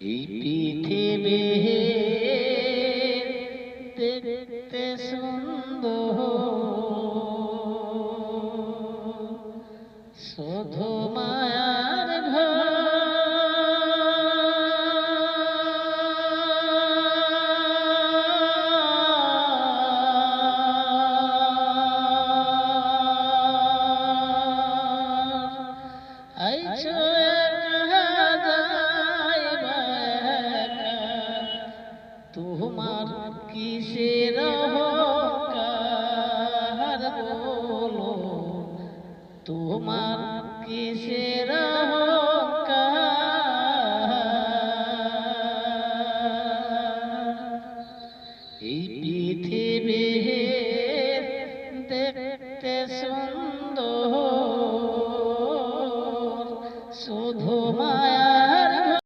এই পৃথিবী দেখতে সুন্দর। শুধু মায়ার ঘর। তোমার কিসের হকার বলো? তোমার কিসের এই পৃথিবী দেখতে সুন্দর শুধু মায়া